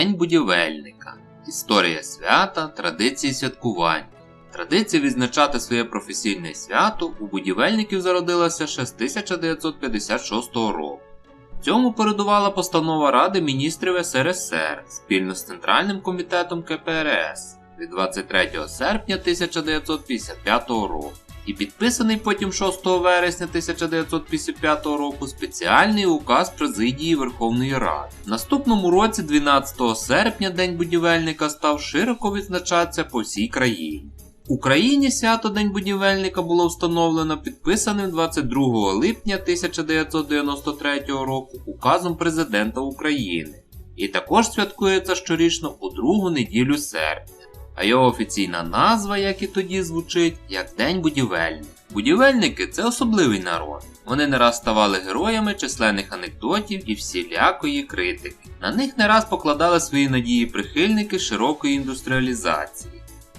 День будівельника. Історія свята, традиції святкування. Традиція відзначати своє професійне свято у будівельників зародилася ще з 1956 року. Цьому передувала постанова Ради міністрів СРСР спільно з Центральним комітетом КПРС від 23 серпня 1955 року і підписаний потім 6 вересня 1955 року спеціальний указ Президії Верховної Ради. В наступному році, 12 серпня, День будівельника став широко відзначатися по всій країні. Україні свято День будівельника було встановлено підписаним 22 липня 1993 року указом Президента України і також святкується щорічно у другу неділю серпня. А його офіційна назва, як і тоді звучить, як День будівельник. Будівельники це особливий народ. Вони не раз ставали героями численних анекдотів і всілякої критики. На них не раз покладали свої надії прихильники широкої індустріалізації.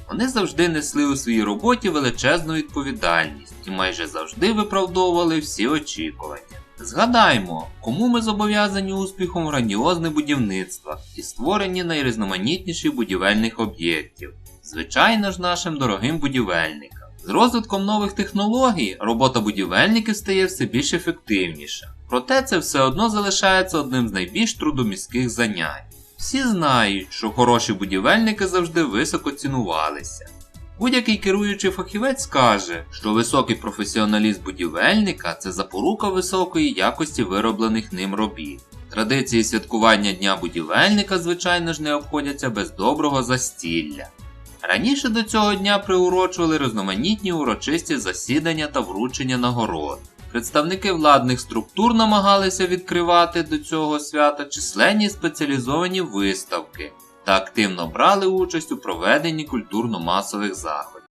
Вони завжди несли у своїй роботі величезну відповідальність і майже завжди виправдовували всі очікування. Згадаймо, кому ми зобов'язані успіхом грандіозне будівництва і створенні найрізноманітніших будівельних об'єктів, звичайно ж нашим дорогим будівельникам. З розвитком нових технологій робота будівельників стає все більш ефективніша, проте це все одно залишається одним з найбільш трудомістких занять. Всі знають, що хороші будівельники завжди високо цінувалися. Будь-який керуючий фахівець скаже, що високий професіоналізм будівельника це запорука високої якості вироблених ним робіт. Традиції святкування Дня будівельника, звичайно ж, не обходяться без доброго застілля. Раніше до цього дня приурочували різноманітні урочисті засідання та вручення нагород. Представники владних структур намагалися відкривати до цього свята численні спеціалізовані виставки та активно брали участь у проведенні культурно-масових заходів.